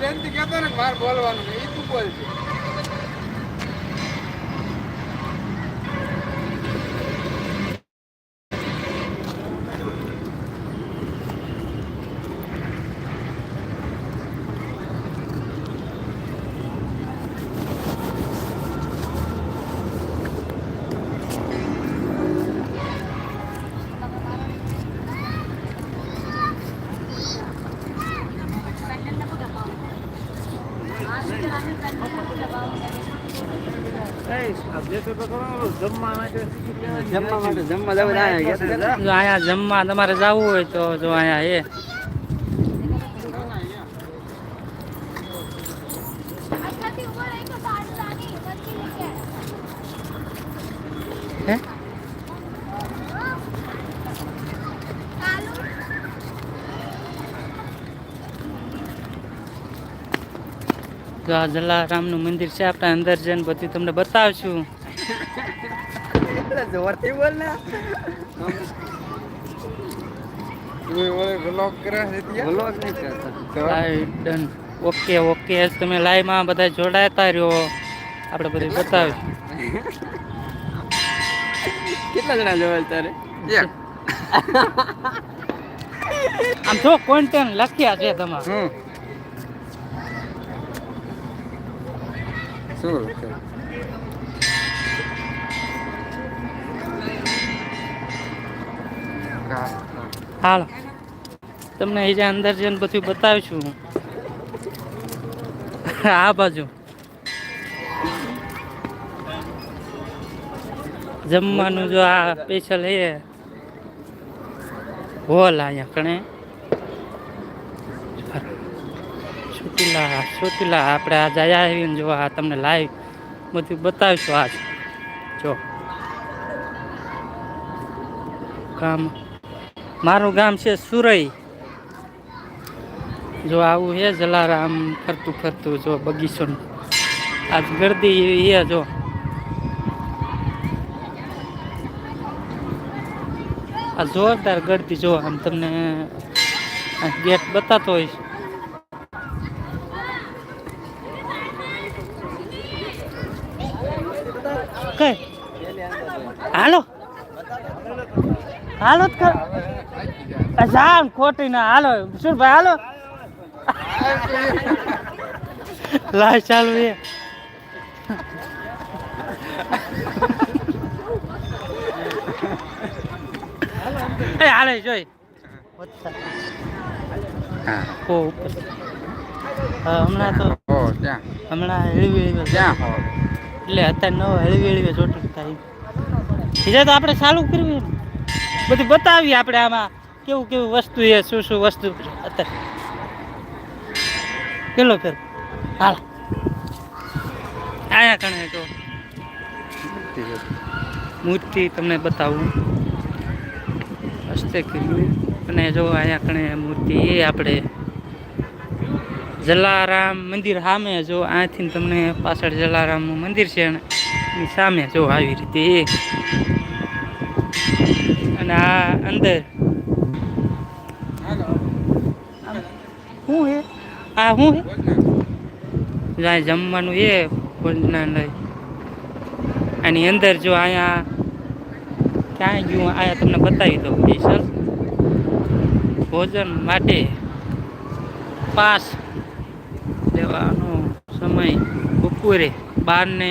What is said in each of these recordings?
જયંતિ કહેતો ને મારે બોલવાનું એ તું બોલશે જમવા તમારે જવું હોય તો જો અહીંયા એ તો આ જલારામનું મંદિર છે, આપણે અંદર જઈને બધું તમને બતાવશું. જોરથી બોલ ને ઓકે ઓકે તમે લાઈવમાં બધા જોડાતા રહ્યો આપણે બધું બતાવી કેટલા જણા જોવા તારે? આમ જો કોન્ટેન્ટ લખ્યા છે તમારે. હમ. શું હાલો. તમને એ અંદર જઈને બધું બતાવીશું. આ બાજુ. જમવાનું જો આ સ્પેશિયલ એ હોલ અહીંયા કણે. ચોટીલા ચોટીલા આપણે આ જયા આવીને જો આ તમને લાઈવ બધું બતાવીશું આજ. જો. ગામ મારું ગામ છે સુરઈ. જો આવું છે જલારામ, ફરતું ફરતું જો બગીચોનું. આજ ગરદી છે જો. આ જોરદાર ગરદી જો આમ તમને ગેટ બતાતો હોઈશ. કઈ? હાલો. હાલો જ કર જામ ખોટી ના. હાલો શું ભાઈ હાલો. લાય ચાલુ એ. હાલે જોઈ. હમણાં તો હમણાં હળવી હળવી. એટલે અત્યારે નવો હળવી હળવી ચોટી થાય. બીજા તો આપણે ચાલુ કરવી. બધું બતાવીએ આપણે આમાં કેવું કેવું વસ્તુ છે, શું શું વસ્તુ અત્યારે. કેટલો કર હાલ. આયા કણે તો મૂર્તિ તમને બતાવું. હસ્તે કર્યું. અને જો અહીંયા કણે મૂર્તિ એ આપણે જલારામ મંદિર સામે જો અહીંથી તમને પાછળ જલારામનું મંદિર છે અને સામે જો આવી રીતે એ અને આ અંદર. શું હે? આ શું હે? જ્યાં જમવાનું એ ભોજનાલય. આની અંદર જો અહીંયા ક્યાં ગયું અહીંયા તમને બતાવી દઉં. સ્પેશિયલ ભોજન માટે પાસ લેવાનો સમય બપોરે બાર ને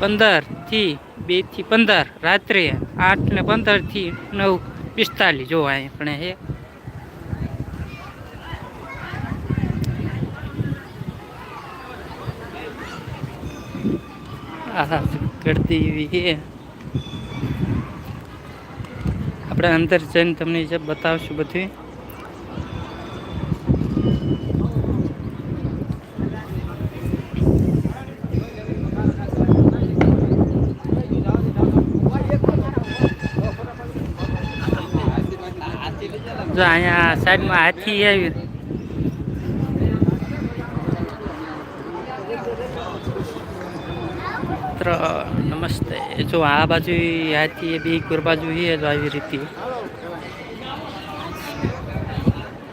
પંદરથી બેથી પંદર, રાત્રે આઠ ને પંદરથી નવ પિસ્તાલીસ જોવાય આપણે પણ હે. ગળતી એવી છે આપણે અંદર જઈને તમને જે બતાવશું બધું જો અહીંયા સાઈડમાં હાથી આવી. મિત્ર, નમસ્તે. જો આ બાજુ હાથી બી કોર બાજુ એ જો આવી રીતે.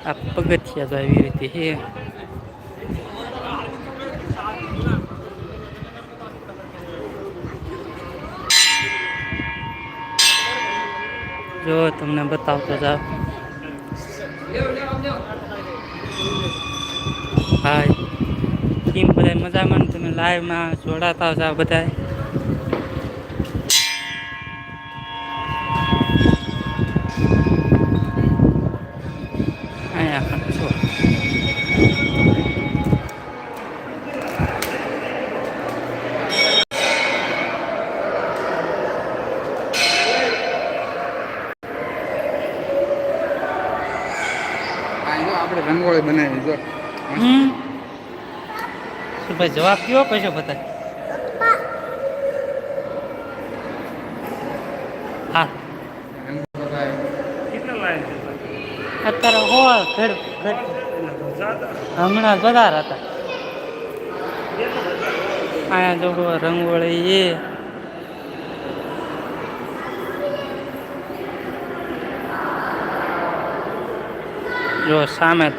આ પગથિયા જો આવી રીતે હે. જો તમને બતાવતો જાઓ હાય. કેમ બધા મજામાં તમે લાઈવમાં જોડાતા જાવ બધા અહીંયા પણ છો આ જો આપણે રંગોળી બનાવી જો. ભાઈ જવાબ કયો કશો બધા હા. અત્યારે હો, ઘર ઘર. હમણાં વધારે હતા. અહીંયા જો રંગોળી એ. જો સામે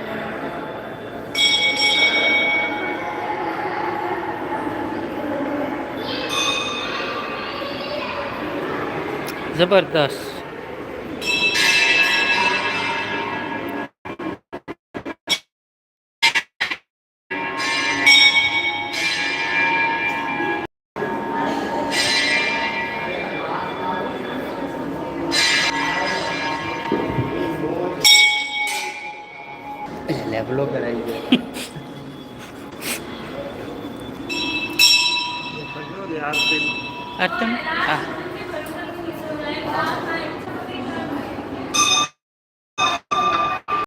જબરદસ્ત. அர்த்தம் ஆ